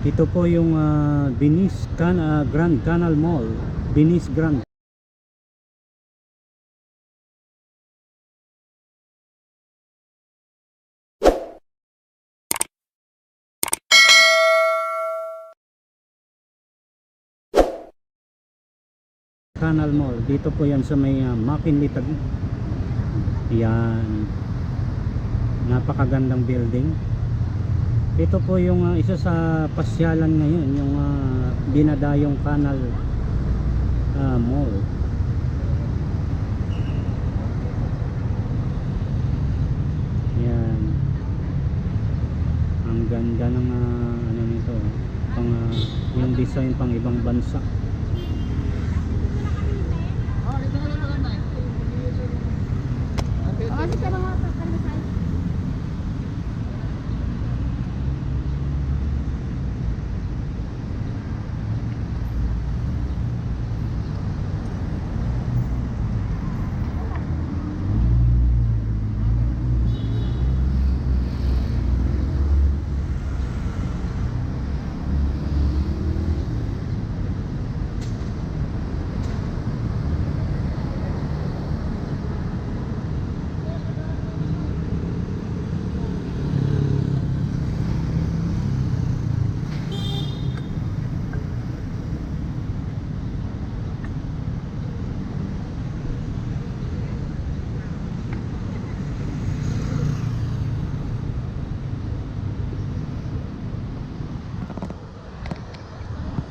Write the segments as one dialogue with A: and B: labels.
A: Ito po yung ah, Venice Can ah, Grand Canal Mall. Venice Grand. Canal Mall. Dito po yan sa may uh, McKinley Taguig. Yan. Napakagandang building. Ito po yung ah, isa sa pasyalan ngayon, yung ah, Dinadayong Canal ah, Mall. Yan. Ang ganda ng ah, ano nito, pang ah, yung design pang ibang bansa.
B: Kasi sa mga pagkakasal.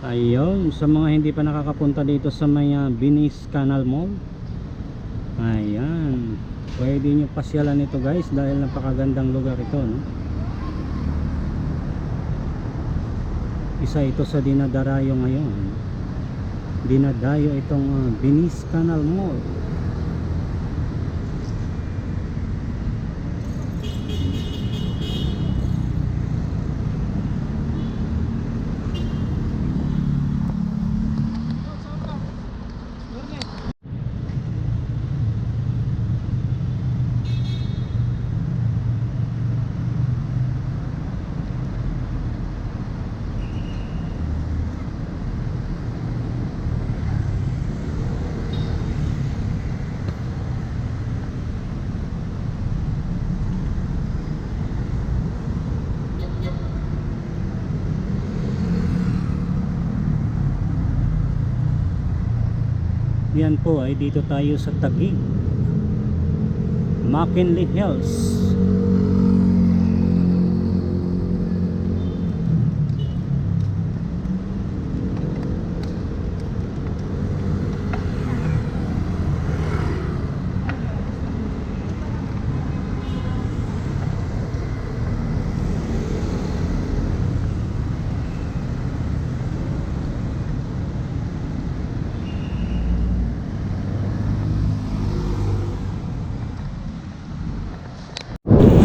A: Ayun, sa mga hindi pa nakakapunta dito sa may ah, Venice Canal Mall. Ayan. Pwede nyo pasyalan ito guys dahil napakagandang lugar ito, no? Isa ito sa dinadarayo ngayon. Dinadayo itong ah, Venice Canal Mall. Yan po ay dito tayo sa Taguig. McKinley Hills.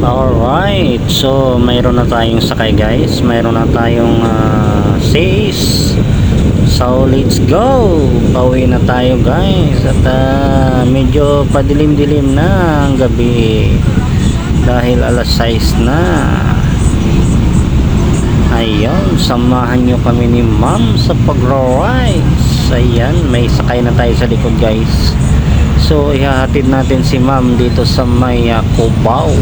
A: Alright, so mayroon na tayong sakay guys. Mayroon na tayong uh, says So let's go. Pauwi na tayo guys. At ah, medyo padilim-dilim na ang gabi. Dahil alas 6 na. Ayun, samahan nyo kami ni ma'am sa pag-rides Ayan, may sakay na tayo sa likod guys. So ihahatid natin si ma'am dito sa may uh, Cubao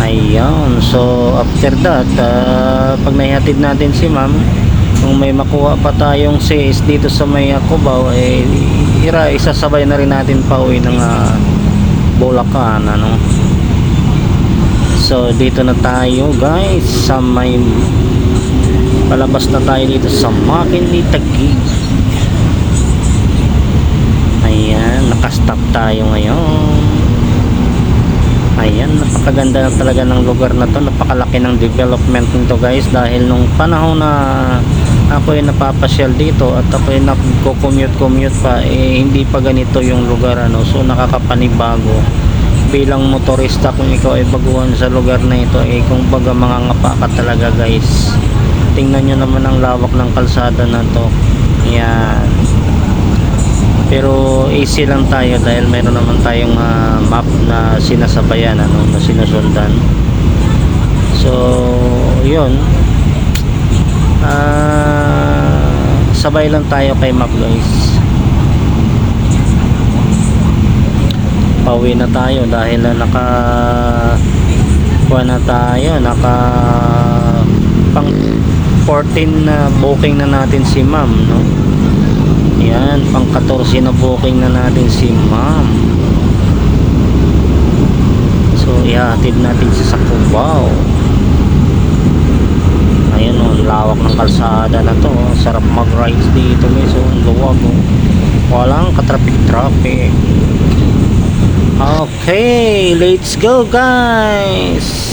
A: Ayun, so after that, ah, pag naihatid natin si ma'am, kung may makuha pa tayong CS dito sa may uh, Cubao, eh, ira, isasabay na rin natin pa uwi ng uh, Bulacan, ano. So, dito na tayo guys, sa may, palabas na tayo dito sa McKinley Taguig. Ayan, nakastop tayo ngayon. Ayan, napakaganda na talaga ng lugar na to. Napakalaki ng development nito guys dahil nung panahon na ako ay napapasyal dito at ako ay nagko-commute-commute pa eh hindi pa ganito yung lugar ano. So nakakapanibago bilang motorista kung ikaw ay baguhan sa lugar na ito eh kung baga mga ngapa ka talaga guys. Tingnan nyo naman ang lawak ng kalsada na to. Ayan pero easy lang tayo dahil meron naman tayong ah, map na sinasabayan ano, na sinusundan so yun. Ah, sabay lang tayo kay Map guys. Pauwi na tayo dahil na naka kuha na tayo, naka pang 14 na booking na natin si Ma'am, no? Yan, pang 14 na booking na natin si Ma'am. So, ihatid natin sa Cubao. Ayun oh, ang lawak ng kalsada na to. oh. Sarap mag-rides dito guys. Oh, ang luwag oh. Walang ka-traffic-traffic. Okay, let's go guys.